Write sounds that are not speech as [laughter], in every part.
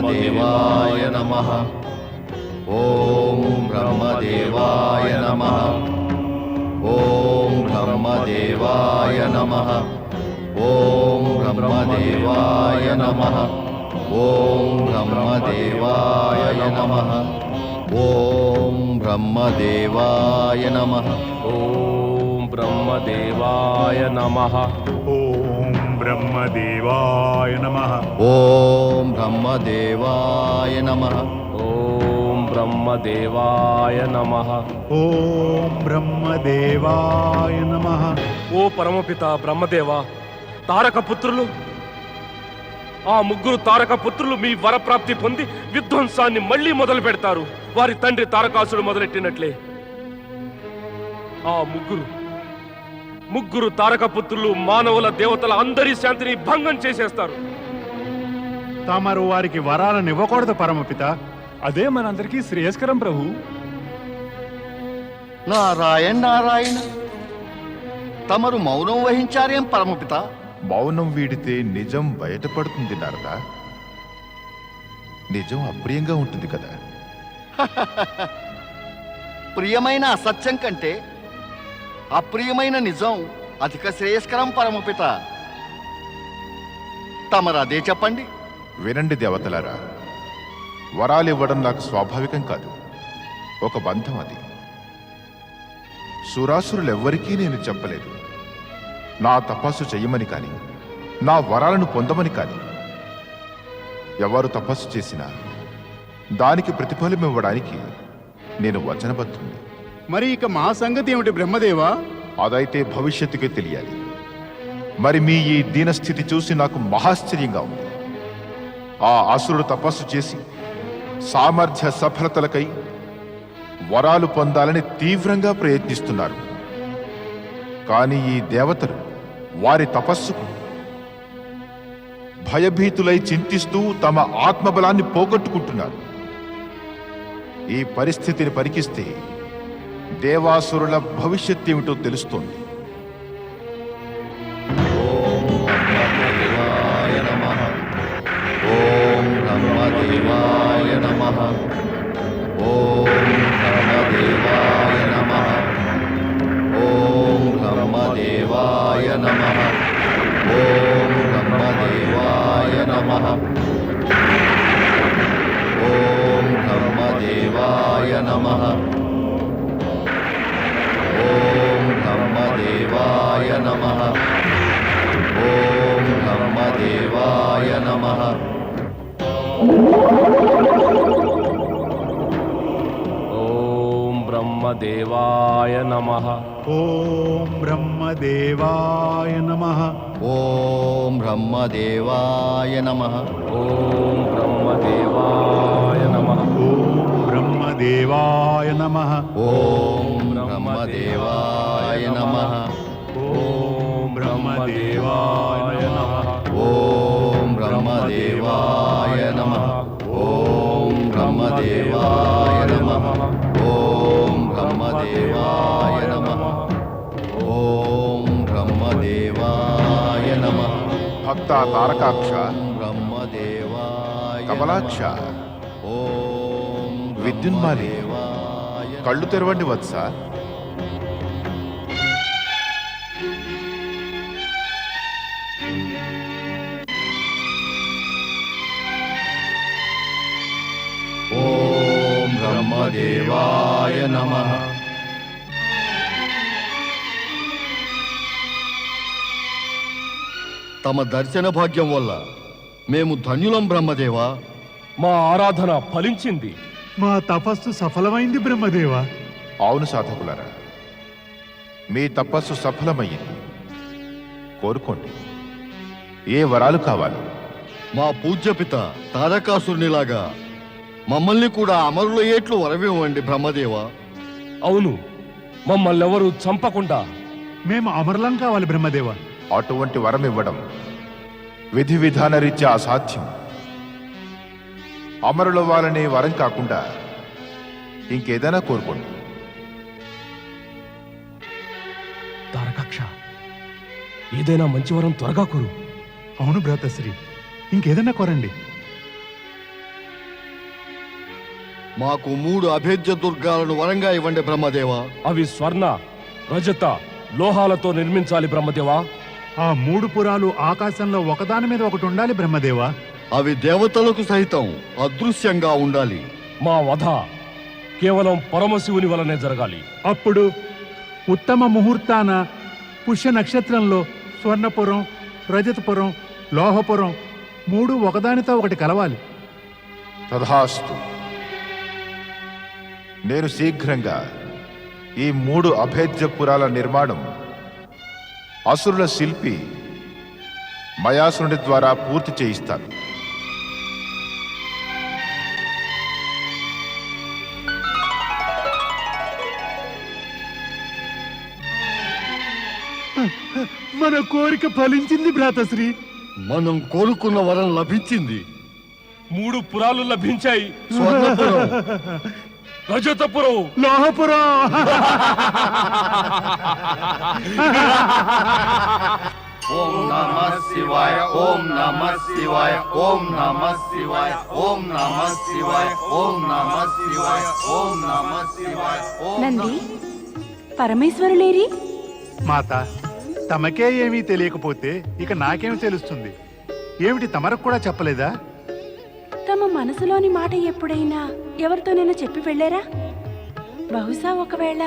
ब्रह्मदेवाय नमः। ॐ ब्रह्मदेवाय नमः। ॐ ब्रह्मदेवाय नमः। ॐ ब्रह्मदेवाय नमः। ॐ ब्रह्मदेवाय नमः। ॐ ब्रह्मदेवाय नमः। ॐ ब्रह्मदेवाय नमः। బ్రహ్మదేవాయ నమ ఓం బ్రహ్మదేవాయ నమ. ఓం బ్రహ్మదేవాయ నమ. ఓం బ్రహ్మదేవాయ నమ. ఓ పరమపిత బ్రహ్మదేవ తారక పుత్రులు ఆ ముగ్గురు తారక పుత్రులు మీ వరప్రాప్తి పొంది విధ్వంసాన్ని మళ్ళీ మొదలు పెడతారు. వారి తండ్రి తారకాసుడు మొదలెట్టినట్లే. ఆ ముగ్గురు ముగ్గురు తారక పుత్రులు మానవుల దేవతల అందరి శాంతిని భంగం చేసేస్తారు. తమరు వారికి వరాలను ఇవ్వకూడదు పరమపిత. అదే మనందరికీ శ్రేయస్కరం ప్రభు. నారాయణ నారాయణ తమరు మౌనం వహించారేం పరమపిత? మౌనం వీడితే నిజం బయటపడుతుంది నారదా. నిజం అప్రియంగా ఉంటుంది కదా. ప్రియమైన అసత్యం కంటే అప్రియమైన నిజం అధిక శ్రేయస్కరం పరమపిత. తమరదే చెప్పండి. వినండి దేవతలారా వరాలు ఇవ్వడం నాకు స్వాభావికం కాదు. ఒక బంధం అది. సురాసురులెవ్వరికీ నేను చెప్పలేదు. నా తపస్సు చెయ్యమని కాని నా వరాలను పొందమని కాని. ఎవరు తపస్సు చేసినా దానికి ప్రతిఫలం ఇవ్వడానికి నేను వచనబద్ధుని మరి ఇక మా సంగతి ఏమిటి బ్రహ్మదేవా? అదైతే భవిష్యత్తుకే తెలియాలి. మరి మీ ఈ దీనస్థితి చూసి నాకు మహాశ్చర్యంగా ఉంది. ఆ అసురుడు తపస్సు చేసి సామర్థ్య సఫలతలకై వరాలు పొందాలని తీవ్రంగా ప్రయత్నిస్తున్నారు. కానీ ఈ దేవతలు వారి తపస్సుకు భయభీతులై చింతిస్తూ తమ ఆత్మబలాన్ని పోగొట్టుకుంటున్నారు. ఈ పరిస్థితిని పరికిస్తే దేవాసురుల భవిష్యత్ ఏమిటో తెలుస్తోంది. नमः। ॐ ब्रह्मदेवाय नमः। ॐ ब्रह्मदेवाय नमः। ॐ ब्रह्मदेवाय नमः। ॐ ब्रह्मदेवाय नमः। ॐ ब्रह्मदेवाय नमः। ॐ బ్రహ్మదేవాయ నమ ఓం బ్రహ్మదేవాయ నమ ఓం బ్రహ్మదేవాయ నమ ఓం బ్రహ్మదేవాయ నమ భక్త తారకాక్ష బ్రహ్మదేవాయ కమలాక్ష ఓం విద్యున్మాలి కళ్ళు తెరవండి వత్స బ్రహ్మదేవాయ నమ. తమ దర్శన భాగ్యం వల్ల మేము ధన్యులం బ్రహ్మదేవా. మా ఆరాధన ఫలించింది. మా తపస్సు సఫలమైంది బ్రహ్మదేవా. అవును సాధకులారా మీ తపస్సు సఫలమయ్యింది. కోరుకోండి ఏ వరాలు కావాలి? మా పూజ్యపిత తారకాసురునిలాగా మమ్మల్ని కూడా అమరులయ్యేట్లు వరవివ్వండి బ్రహ్మదేవా. అవును మమ్మల్ని ఎవరు చంపకుండా. మేము అమరులం కావాలి బ్రహ్మదేవా. అటువంటి వరం ఇవ్వడం విధి విధాన రీత్యా అసాధ్యం. అమరుల వాళ్ళనే వరం కాకుండా ఇంకేదైనా కోరుకోండి. తారకాక్ష ఏదైనా మంచి వరం త్వరగా కోరు. అవును భ్రాతశ్రీ ఇంకేదన్నా కోరండి. మాకు మూడు అభేద్య దుర్గాలను వరంగా ఇవ్వండి బ్రహ్మదేవ. అవి స్వర్ణ రజత లోహాలతో నిర్మించాలి బ్రహ్మదేవా. ఆ మూడు పురాలు ఆకాశంలో ఒకదాని మీద ఒకటి ఉండాలి బ్రహ్మదేవ. అవి దేవతలకు సహితం అదృశ్యంగా ఉండాలి. మా వధ కేవలం పరమశివుని వలనే జరగాలి. అప్పుడు ఉత్తమ ముహూర్తాన పుష్య నక్షత్రంలో స్వర్ణపురం రజతపురం లోహపురం మూడు ఒకదానితో ఒకటి కలవాలి. తథాస్తు. నేను శీఘ్రంగా ఈ మూడు అభేద్య పురాల నిర్మాణం అసురుల శిల్పి మయాసురుడి ద్వారా పూర్తి చేయిస్తాను. మన కోరిక ఫలించింది భ్రాతశ్రీ. మనం కోరుకున్న వరం లభించింది. మూడు పురాలు లభించాయి. స్వర్ణపురం. [laughs] రజతపురం. లోహపురం. ఓం నమ శివాయ ఓం నమ శివాయ ఓం నమ శివాయ ఓం నమ శివాయ ఓం నమ శివాయ ఓం నమ శివాయ ఓం నంది పరమేశ్వరులేరి? మాత తమకే ఏమీ తెలియకపోతే ఇక నాకేం తెలుస్తుంది? ఏమిటి తమరకు కూడా చెప్పలేదా? తమ మనసులోని మాట ఎప్పుడైనా ఎవరితోనైనా చెప్పి వెళ్ళారా? బహుశా ఒకవేళ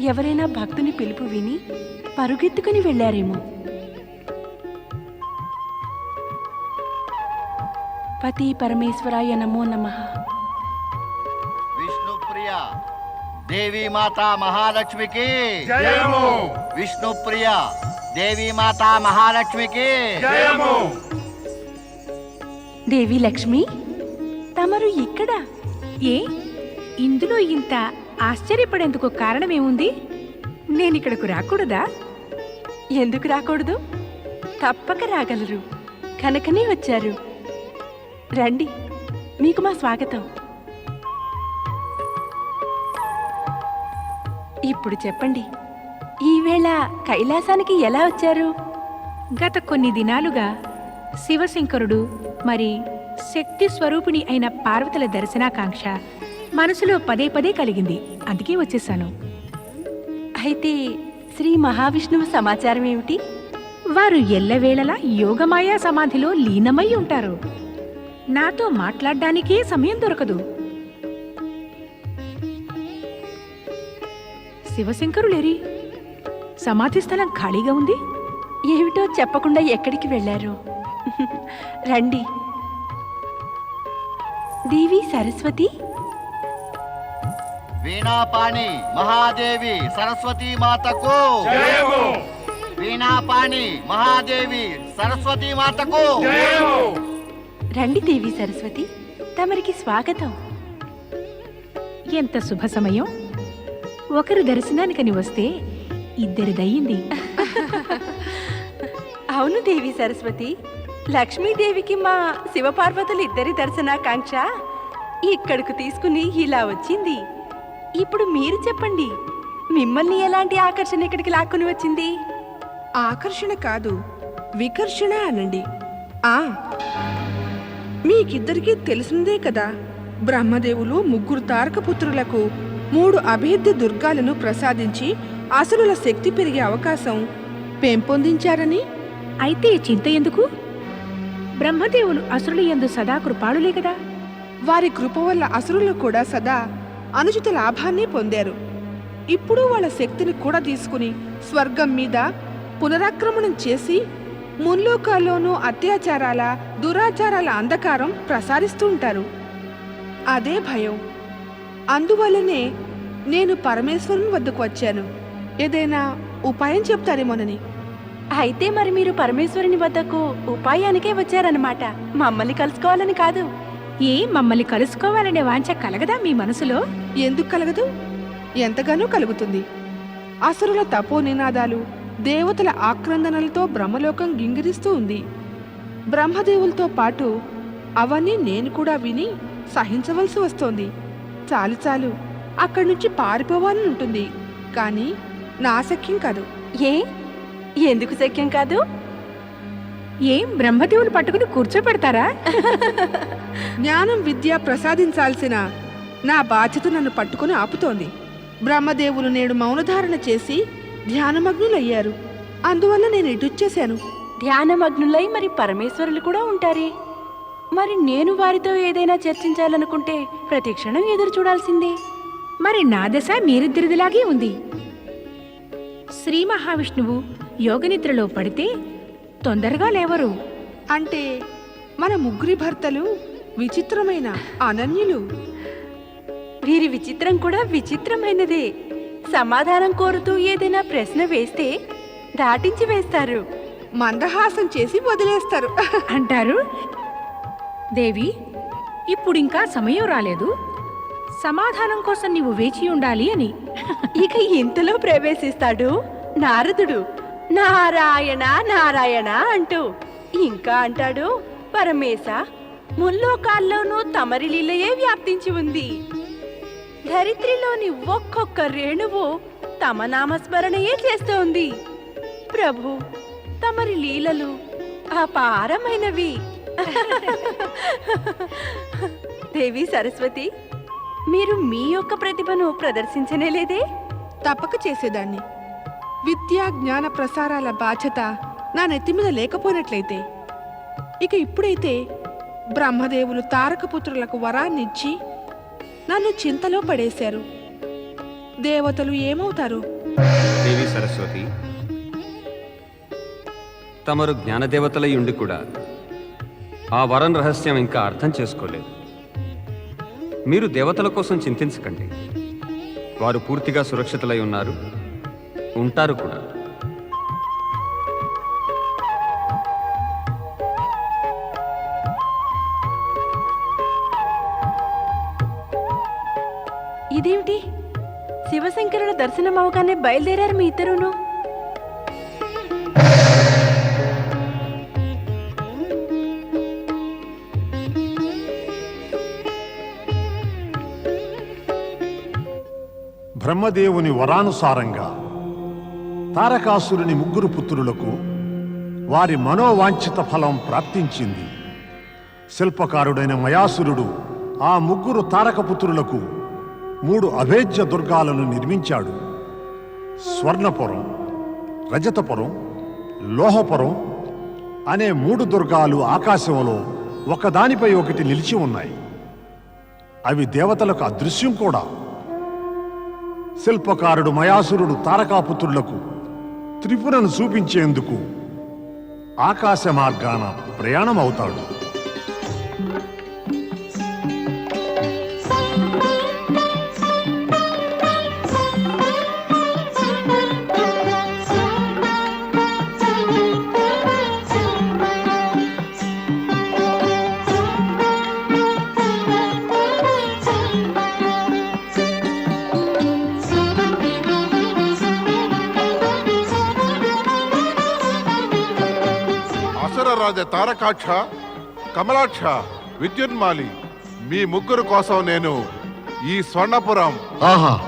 ఎవరైనా భక్తుని పిలుపు విని పరుగెత్తుకుని వెళ్ళారేమో. పతి పరమేశ్వరాయ నమో నమః. విష్ణుప్రియ దేవీ మాత మహాలక్ష్మికి. విష్ణుప్రియ దేవీ మాత మహాలక్ష్మికి. దేవి లక్ష్మి తమరు ఇక్కడ? ఏ? ఇందులో ఇంత ఆశ్చర్యపడేందుకు కారణమేముంది? నేనిక్కడకు రాకూడదా? ఎందుకు రాకూడదు? తప్పక రాగలరు. కనుకనే వచ్చారు. రండి మీకు మా స్వాగతం. ఇప్పుడు చెప్పండి ఈవేళ కైలాసానికి ఎలా వచ్చారు? గత కొన్ని దినాలుగా శివశంకరుడు మరి శక్తి స్వరూపిణి అయిన పార్వతుల దర్శనాకాంక్ష మనసులో పదే పదే కలిగింది. అందుకే వచ్చేసాను. అయితే శ్రీ మహావిష్ణువు సమాచారం ఏమిటి? వారు ఎల్లవేళలా యోగమాయా సమాధిలో లీనమై ఉంటారు. నాతో మాట్లాడడానికే సమయం దొరకదు. శివశంకరులేరి సమాధి స్థలం ఖాళీగా ఉంది? ఏమిటో చెప్పకుండా ఎక్కడికి వెళ్ళారు? రండి. దేవి సరస్వతి? వీణాపాణి మహాదేవి సరస్వతి మాతకు. వీణాపాణి మహాదేవి సరస్వతి మాతకు. రండి దేవి సరస్వతి తమరికి స్వాగతం. ఎంత శుభ సమయం. ఒకరు దర్శనానికని వస్తే ఇద్దరిదయ్యింది. అవును దేవి సరస్వతి లక్ష్మీదేవికి మా శివపార్వతులు ఇద్దరి దర్శనాకాంక్ష ఇక్కడకు తీసుకుని ఇలా వచ్చింది. ఇప్పుడు మీరు చెప్పండి మిమ్మల్ని ఎలాంటి ఆకర్షణ ఇక్కడికి లాక్కుని వచ్చింది? ఆకర్షణ కాదు వికర్షణ అనండి. ఆ మీకిద్దరికీ తెలిసిందే కదా బ్రహ్మదేవులు ముగ్గురు తారక పుత్రులకు మూడు అభేద్య దుర్గాలను ప్రసాదించి అసురుల శక్తి పెరిగే అవకాశం పెంపొందించారని? అయితే చింత ఎందుకు? బ్రహ్మదేవులు అసురులు ఎందు సదా కృపాళులే కదా? వారి కృప వల్ల అసురులు కూడా సదా అనుచిత లాభాన్ని పొందారు. ఇప్పుడు వాళ్ళ శక్తిని కూడా తీసుకుని స్వర్గం మీద పునరాక్రమణం చేసి ముల్లోకాల్లోనూ అత్యాచారాల దురాచారాల అంధకారం ప్రసారిస్తూ ఉంటారు. అదే భయం. అందువల్లనే నేను పరమేశ్వరుని వద్దకు వచ్చాను. ఏదైనా ఉపాయం చెప్తారేమోనని. అయితే మరి మీరు పరమేశ్వరుని వద్దకు ఉపాయానికే వచ్చారన్నమాట. మమ్మల్ని కలుసుకోవాలని కాదు. ఏ మమ్మల్ని కలుసుకోవాలనే వాంఛ కలగదా మీ మనసులో? ఎందుకు కలగదు? ఎంతగానో కలుగుతుంది. అసురుల తపో నినాదాలు దేవతల ఆక్రందనలతో బ్రహ్మలోకం గింగిరిస్తూ ఉంది. బ్రహ్మదేవులతో పాటు అవన్నీ నేను కూడా విని సహించవలసి వస్తోంది. చాలు చాలు. అక్కడి నుంచి పారిపోవాలని ఉంటుంది. కానీ నా శక్యం కాదు. ఏ? ఎందుకు శక్యం కాదు? ఏం బ్రహ్మదేవులు పట్టుకుని కూర్చోపెడతారా జ్ఞానం విద్య ప్రసాదించాల్సిన నా బాధ్యత నన్ను పట్టుకుని ఆపుతోంది. బ్రహ్మదేవులు నేడు మౌనధారణ చేసి ధ్యానమగ్నులయ్యారు. అందువల్ల నేను ఇటుచ్చేశాను ధ్యానమగ్నులై మరి పరమేశ్వరులు కూడా ఉంటారే. మరి నేను వారితో ఏదైనా చర్చించాలనుకుంటే ప్రతి క్షణం ఎదురు చూడాల్సిందే. మరి నా దశ మీరిద్దరిదిలాగే ఉంది. శ్రీ మహావిష్ణువు యోగనిద్రలో పడితే తొందరగా లేవరు. అంటే మన ముగ్గురి భర్తలు విచిత్రమైన అనన్యులు. వీరి విచిత్రం కూడా విచిత్రమైనదే. సమాధానం కోరుతూ ఏదైనా ప్రశ్న వేస్తే దాటించి వేస్తారు. మందహాసం చేసి వదిలేస్తారు. [laughs] అంటారు? దేవి ఇప్పుడింకా సమయం రాలేదు. సమాధానం కోసం నీవు వేచి ఉండాలి అని. [laughs] ఇక ఇంతలో ప్రవేశిస్తాడు నారదుడు. నారాయణ నారాయణ అంటూ. ఇంకా అంటాడు పరమేశ ముల్లోకాల్లోనూ తమరి లీలయే వ్యాప్తించి ఉంది. ధరిత్రిలోని ఒక్కొక్క రేణువు తమ నామస్మరణయే చేస్తోంది. ప్రభు తమరి లీలలు అపారమైనవి. దేవి సరస్వతి మీరు మీ యొక్క ప్రతిభను ప్రదర్శించనే లేదే? తప్పక చేసేదాన్ని. విద్యా జ్ఞాన ప్రసారాల బాధ్యత నా నెత్తి మీద లేకపోయినట్లయితే. ఇక ఇప్పుడైతే బ్రహ్మదేవులు తారకపుత్రులకు వరాన్నిచ్చి నన్ను చింతలో పడేశారు. దేవతలు ఏమవుతారు? దేవి సరస్వతి తమరు జ్ఞానదేవతలై ఉండి కూడా ఆ వరం రహస్యం ఇంకా అర్థం చేసుకోలేదు. మీరు దేవతల కోసం చింతించకండి. వారు పూర్తిగా సురక్షితులై ఉన్నారు. ఉంటారు కూడా. ఇదేమిటి? శివశంకరుల దర్శనం అవగానే బయలుదేరారు మీ ఇద్దరును? బ్రహ్మదేవుని వరానుసారంగా తారకాసురుని ముగ్గురు పుత్రులకు వారి మనోవాంఛిత ఫలం ప్రాప్తించింది. శిల్పకారుడైన మయాసురుడు ఆ ముగ్గురు తారకపుత్రులకు మూడు అభేద్య దుర్గాలను నిర్మించాడు. స్వర్ణపురం రజతపురం లోహపురం అనే మూడు దుర్గాలు ఆకాశంలో ఒకదానిపై ఒకటి నిలిచి ఉన్నాయి. అవి దేవతలకు అదృశ్యం కూడా. శిల్పకారుడు మయాసురుడు తారకాపుత్రులకు త్రిపురను చూపించేందుకు ఆకాశ మార్గాన ప్రయాణం అవుతాడు అసురరాజ తారకాక్ష కమలాక్ష విద్యున్మాలి మీ ముగ్గురు కోసం నేను ఈ స్వర్ణపురం ఆహా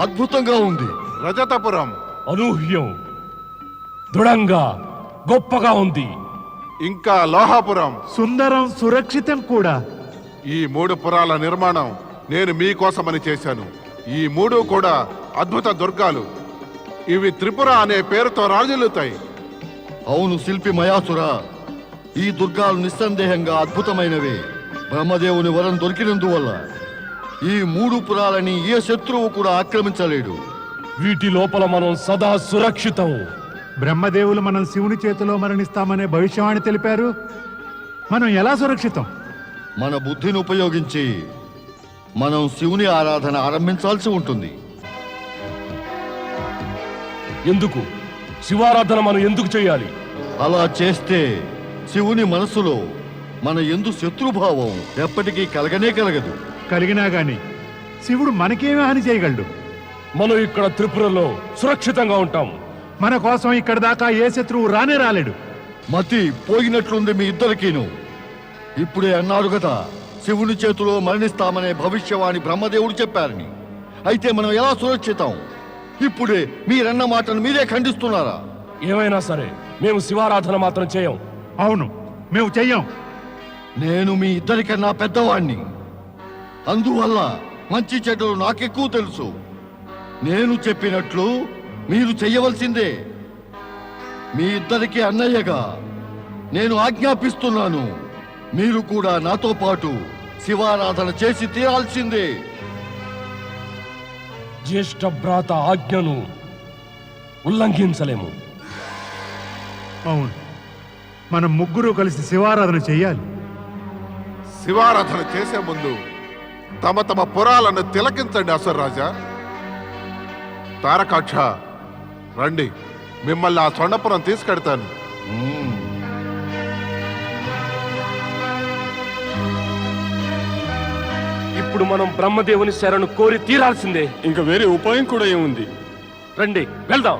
అద్భుతంగా ఉంది. రజతపురం అనూహ్యం దృఢంగా గొప్పగా ఉంది. ఇంకా లోహాపురం. సుందరం సురక్షితం కూడా. ఈ మూడు పురాల నిర్మాణం నేను మీకోసమని చేశాను. ఈ మూడు కూడా అద్భుత దుర్గాలు. ఇవి త్రిపుర అనే పేరుతో రాజులుతాయి. అవును శిల్పి మయాసుర. ఈ దుర్గాలు నిస్సందేహంగా అద్భుతమైనవే. బ్రహ్మదేవుని వరం దొరికినందువల్ల ఈ మూడు పురాలని ఏ శత్రువు కూడా ఆక్రమించలేడు. వీటి లోపల మనం సదా సురక్షితం. బ్రహ్మదేవులు మనం శివుని చేతిలో మరణిస్తామనే భవిష్యవాణి తెలిపారు. మనం ఎలా సురక్షితం? మన బుద్ధిని ఉపయోగించి మనం శివుని ఆరాధన ఆరంభించాల్సి ఉంటుంది. ఎందుకు? శివారాధన మనం ఎందుకు చేయాలి? అలా చేస్తే శివుని మనసులో మన ఎందు శత్రుభావం ఎప్పటికీ కలగనే కలగదు. కలిగినా గాని శివుడు మనకేమీ హాని చేయగలడు? మనం ఇక్కడ త్రిపురలో సురక్షితంగా ఉంటాం. మన కోసం ఇక్కడ దాకా ఏ శత్రువు రానే రాలేడు. మతి పోయినట్లుంది మీ ఇద్దరికీను. ఇప్పుడే అన్నారు కదా శివుని చేతిలో మరణిస్తామనే భవిష్యవాణి బ్రహ్మదేవుడు చెప్పారని. అయితే మనం ఎలా సురక్షితం? ఇప్పుడే మీరన్న మాటను మీరే ఖండిస్తున్నారా? ఏమైనా సరే మేము శివారాధన మాత్రం చేయం. అవును మేము చెయ్యం. నేను మీ ఇద్దరికన్నా పెద్దవాణ్ణి. అందువల్ల మంచి చెడ్డలు నాకెక్కువ తెలుసు. నేను చెప్పినట్లు మీరు చెయ్యవలసిందే. మీ ఇద్దరికి అన్నయ్యగా నేను ఆజ్ఞాపిస్తున్నాను. మీరు కూడా నాతో పాటు శివారాధన చేసి తీరాల్సిందే. జ్యేష్ఠ భ్రాత ఆజ్ఞను ఉల్లంఘించలేము. అవును. మనం ముగ్గురు కలిసి శివారాధన చెయ్యాలి శివారాధన చేసే ముందు తమ తమ పురాలను తిలకించండి అసురరాజా తారకాక్ష రండి. మిమ్మల్ని ఆ స్వర్ణపురం తీసుకెడతాను. ఇప్పుడు మనం బ్రహ్మదేవుని శరణు కోరి తీరాల్సిందే. ఇంకా వేరే ఉపాయం కూడా ఏముంది? రండి వెళ్దాం.